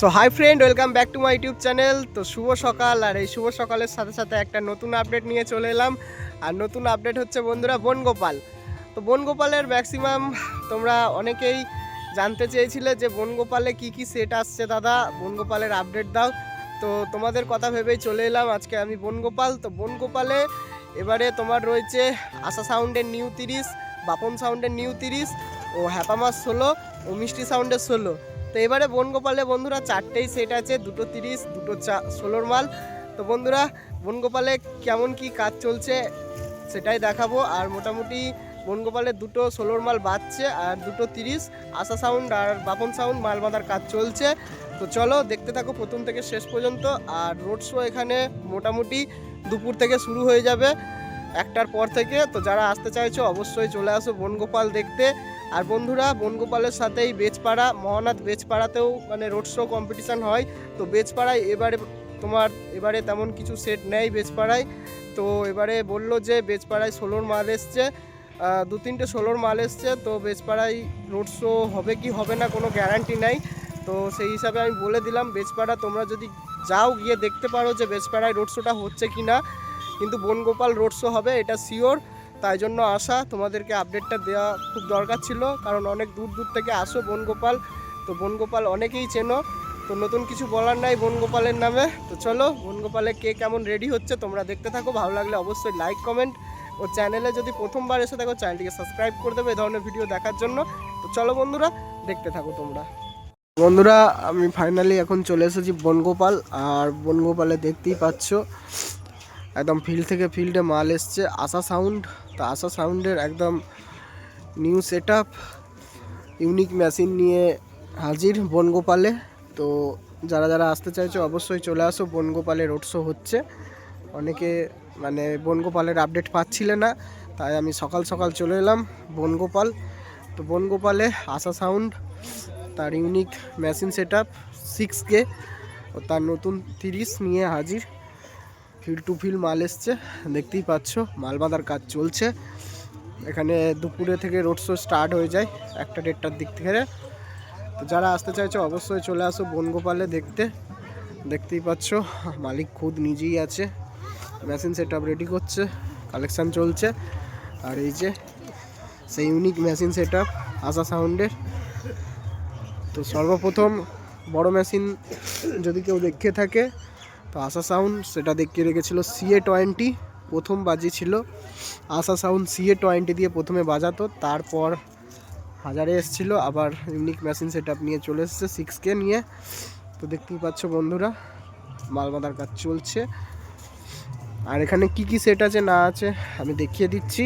So hi friend welcome back to my YouTube channel তো শুভ সকাল, আর এই শুভ সকালের সাথে সাথে একটা নতুন আপডেট নিয়ে চলে এলাম। আর নতুন আপডেট হচ্ছে বন্ধুরা বনগোপাল। তো বনগোপালের ম্যাক্সিমাম তোমরা অনেকেই জানতে চেয়েছিলে যে বনগোপালে কি কি সেট আসছে দাদা। বনগোপালের আপডেট দাও। তো তোমাদের কথা ভেবেই চলে এলাম। আজকে আমি বনগোপাল। তো বনগোপালে এবারে তোমার রয়েছে আশা সাউন্ডের নিউ তিরিশ, বাপন সাউন্ডের নিউ তিরিশ ও হ্যাপামাস ষোলো ও মিষ্টি সাউন্ডের ষোলো। তো এবারে বনগোপালে বন্ধুরা চারটেই সেট আছে, দুটো তিরিশ, দুটো চা, ষোলোর মাল। তো বন্ধুরা, বনগোপালে কেমন কি কাজ চলছে সেটাই দেখাবো। আর মোটামুটি বনগোপালে দুটো ষোলোর মাল বাজছে আর দুটো তিরিশ। আশা সাউন্ড আর বাপন সাউন্ড মাল বাঁধার কাজ চলছে। তো চলো দেখতে থাকো প্রথম থেকে শেষ পর্যন্ত। আর রোড শো এখানে মোটামুটি দুপুর থেকে শুরু হয়ে যাবে একটার পর থেকে। তো যারা আসতে চাইছো অবশ্যই চলে আসো বনগোপাল দেখতে। আর বন্ধুরা, বনগোপালের সাথেই বেচপাড়া মহানাথ বেচপাড়াতেও মানে রোড শো কম্পিটিশান হয়। তো বেচপাড়ায় এবারে তোমার, এবারে তেমন কিছু সেট নেই বেচপাড়ায় তো এবারে বলল যে বেচপাড়ায় ষোলোর মাল এসছে দু তিনটে ষোলোর মাল এসছে। তো বেচপাড়ায় রোড শো হবে কি হবে না কোনো গ্যারান্টি নাই। তো সেই হিসাবে আমি বলে দিলাম বেচপাড়া তোমরা যদি যাও গিয়ে দেখতে পারো যে বেচপাড়ায় রোড শোটা হচ্ছে কি না কিন্তু বনগোপাল রোড শো হবে, এটা শিওর তাই জন্য আসা তোমাদেরকে আপডেটটা দেওয়া খুব দরকার ছিল। কারণ অনেক দূর দূর থেকে আসো বনগোপাল। তো বনগোপাল অনেকেই চেনো। তো নতুন কিছু বলার নাই বনগোপালের নামে। তো চলো, বনগোপালে কে কেমন রেডি হচ্ছে তোমরা দেখতে থাকো। ভালো লাগলে অবশ্যই লাইক কমেন্ট ও চ্যানেলে যদি প্রথমবার এসে থাকো চ্যানেলটিকে সাবস্ক্রাইব করে দেবে এই ধরনের ভিডিও দেখার জন্য। তো চলো বন্ধুরা, দেখতে থাকো তোমরা। বন্ধুরা, আমি ফাইনালি এখন চলে এসেছি বনগোপাল। আর বনগোপালে দেখতেই পাচ্ছ একদম ফিল্ড থেকে ফিল্ডে মাল এসছে। আশা সাউন্ড তো আশা সাউন্ডের একদম নিউ সেট ইউনিক মেশিন নিয়ে হাজির বনগোপালে। তো যারা যারা আসতে চাইছো, অবশ্যই চলে আসো। বনগোপালে রোড শো হচ্ছে। অনেকে মানে বনগোপালের আপডেট পাচ্ছিলে না, তাই আমি সকাল সকাল চলে এলাম বনগোপাল। তো বনগোপালে আশা সাউন্ড তার unique machine set up six K ও তার নতুন তিরিশ নিয়ে হাজির। ফিল টু ফিল মাল এসছে, দেখতেই পাচ্ছ, মাল বাঁধার কাজ চলছে। এখানে দুপুরে থেকে রোড শো স্টার্ট হয়ে যায়, একটা দেড়টার দিক থেকে। তো যারা আসতে চাইছো, অবশ্যই চলে আসো বনগোপালে দেখতে। দেখতেই পাচ্ছ, মালিক খুদ নিজেই আছে। মেশিন সেট রেডি করছে কালেকশান চলছে। আর এই যে, সেই unique machine set up Asha সাউন্ডের তো সর্বপ্রথম বড় মেশিন যদি কেউ দেখে থাকে তো আশা সাউন্ড, সেটা দেখিয়ে রেখেছিল সিএ টোয়েন্টি, প্রথম বাজিয়েছিল আশা সাউন্ড সিএ টোয়েন্টি দিয়ে প্রথমে বাজাতো, তারপর হাজারে এসছিল, আবার ইউনিক মেশিন সেট আপ নিয়ে চলে এসেছে সিক্স কে নিয়ে। তো দেখতেই পাচ্ছ বন্ধুরা মাল বাঁধার কাজ চলছে। আর এখানে কি কি সেট আছে, না আছে, আমি দেখিয়ে দিচ্ছি।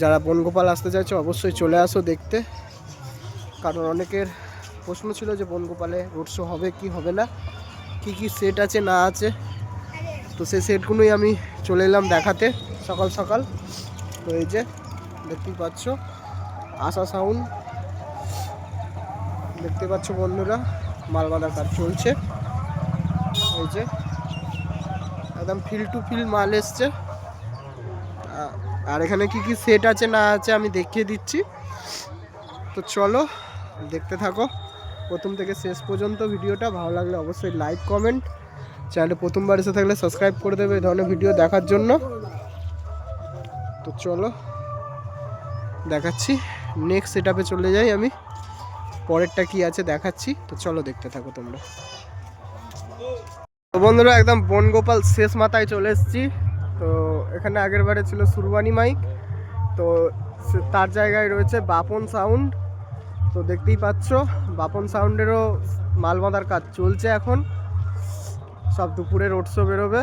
যারা বনগোপাল আসতে চাইছে, অবশ্যই চলে আসো দেখতে। কারণ অনেকের প্রশ্ন ছিল যে বনগোপালে রোড শো হবে কি হবে না। কি কি সেট আছে, না আছে। তো সেই সেটগুলোই আমি চলে এলাম দেখাতে সকাল সকাল। তো এই যে, দেখতেই পাচ্ছ, আশা সাউন্ড দেখতে পাচ্ছ বন্ধুরা মাল বাঁধার কাজ চলছে। এই যে, একদম ফিল টু ফিল মাল এসছে। আর এখানে কি কি সেট আছে, না আছে, আমি দেখিয়ে দিচ্ছি। তো চলো, দেখতে থাকো। প্রথম থেকে শেষ পর্যন্ত ভিডিওটা ভালো লাগলে অবশ্যই লাইক, কমেন্ট। চ্যানেলে প্রথমবার এসে থাকলে সাবস্ক্রাইব করে দেবে এই ধরনের ভিডিও দেখার জন্য। তো চলো, দেখাচ্ছি। নেক্সট সেটআপে চলে যাই আমি। পরেরটা কি আছে দেখাচ্ছি। তো চলো দেখতে থাকো তোমরা। তো বন্ধুরা, একদম বনগোপাল শেষ মাথায় চলে এসেছি। তো এখানে আগের বারে ছিল সুরবানি মাইক। তো তার জায়গায় রয়েছে বাপন সাউন্ড। তো দেখতেই পাচ্ছ। বাপন সাউন্ডেরও মাল বাঁধার কাজ চলছে এখন। সব দুপুরে রোড শো বেরোবে।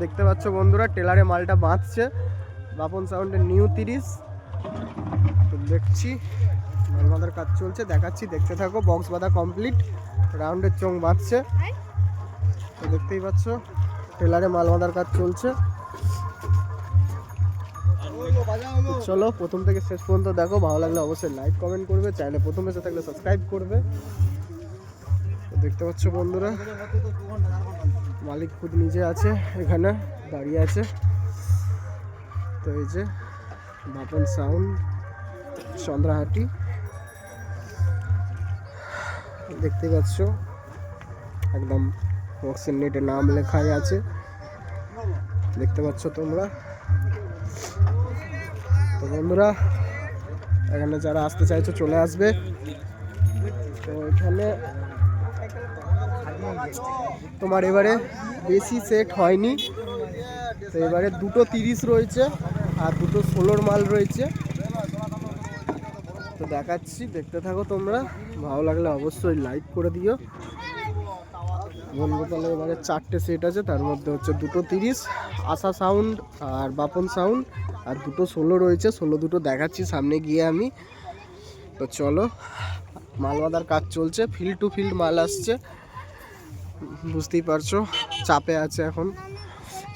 দেখতে পাচ্ছ বন্ধুরা, টেলারে মালটা বাঁধছে। বাপন সাউন্ডের নিউ তিরিশ। দেখছি, মাল বাঁধার কাজ চলছে, দেখাচ্ছি, দেখতে থাকো বক্স বাঁধা কমপ্লিট রাউন্ডের চোং বাঁধছে। তো দেখতেই পাচ্ছ, টেলারে মাল বাঁধার কাজ চলছে। চলো, প্রথম থেকে শেষ পর্যন্ত দেখো, ভালো লাগলে অবশ্যই লাইক কমেন্ট করবে চ্যানেলে প্রথম এসে থাকলে সাবস্ক্রাইব করবে। দেখতে পাচ্ছ বন্ধুরা, মালিক খুদ নিজে আছে, এখানে দাঁড়িয়ে আছে। তো এই যে বাপন সাউন্ড চন্দ্রাহাটি। দেখতে পাচ্ছ, একদম বক্সের নেটে নাম লেখাই আছে। দেখতে পাচ্ছ তোমরা? তো বন্ধুরা, এখানে যারা আসতে চাইছো চলে আসবে। তো এখানে তোমার এবারে বেশি সেট হয়নি। তো এবারে দুটো তিরিশ রয়েছে আর দুটো ষোলোর মাল রয়েছে। তো দেখাচ্ছি, দেখতে থাকো তোমরা। ভালো লাগলে অবশ্যই লাইক করে দিও। বনগোপালে এবারে চারটে সেট আছে, তার মধ্যে হচ্ছে দুটো তিরিশ, আশা সাউন্ড আর বাপন সাউন্ড আর দুটো ষোলো রয়েছে, ষোলো দুটো দেখাচ্ছি সামনে গিয়ে আমি। তো চলো মাল কাজ চলছে ফিল্ড টু ফিল্ড মাল আসছে। বুঝতেই পারছ, চাপে আছে এখন।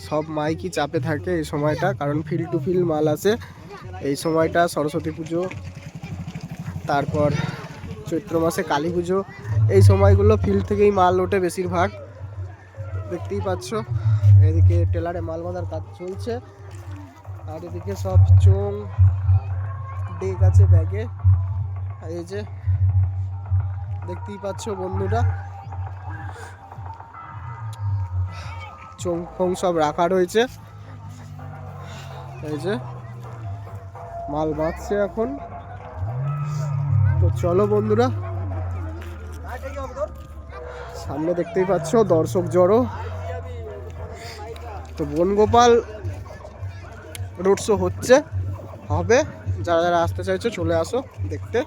সব মাইকই চাপে থাকে এই সময়টা, কারণ ফিল্ড টু ফিল্ড মাল আসে এই সময়টা সরস্বতী পুজো, তারপর চৈত্র মাসে কালী পুজো এই সময়গুলো ফিল্ড থেকেই মাল ওঠে বেশিরভাগ। দেখতেই পাচ্ছ, এদিকে টেলারে মাল বাঁধার কাজ চলছে। আর এদিকে সব চোং, ডেক আছে ব্যাগে। এই যে, দেখতেই পাচ্ছ বন্ধুরা, চোং ফোং সব রাখা রয়েছে। এই যে, মাল বাঁধছে এখন। তো চলো বন্ধুরা সামনে দেখতেই পাচ্ছ, দর্শক জড়ো। তো বনগোপাল রোড শো হচ্ছে, হবে। যারা যারা আসতে চাইছো, চলে আসো দেখতে।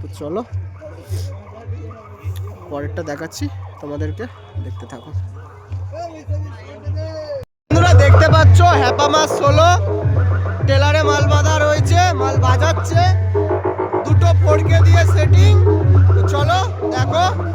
তো চলো, পরেরটা দেখাচ্ছি, তোমাদেরকে দেখতে থাকো। বন্ধুরা, দেখতে পাচ্ছ, হ্যাপা মাস ষোলো। টেলারে মাল বাঁধা রয়েছে, মাল বাজাচ্ছে। দুটো ফড়কে দিয়ে সেটিং তো চলো দেখো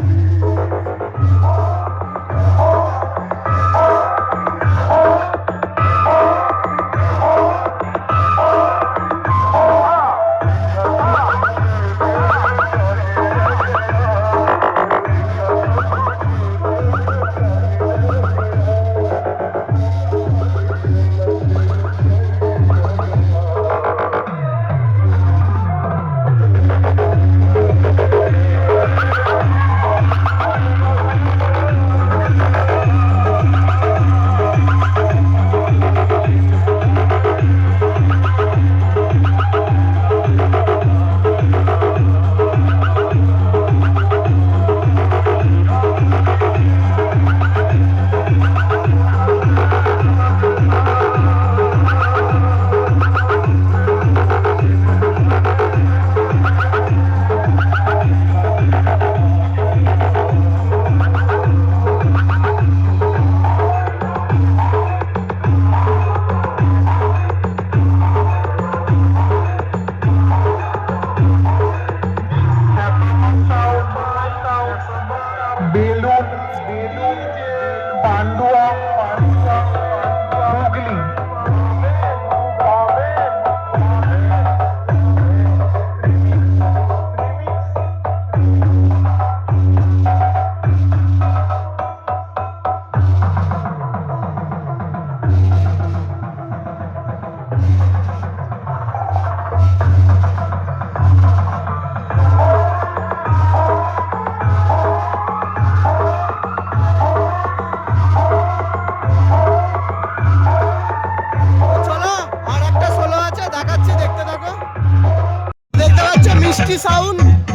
বেলুন বেলুন পান্ডুয়া মিষ্টি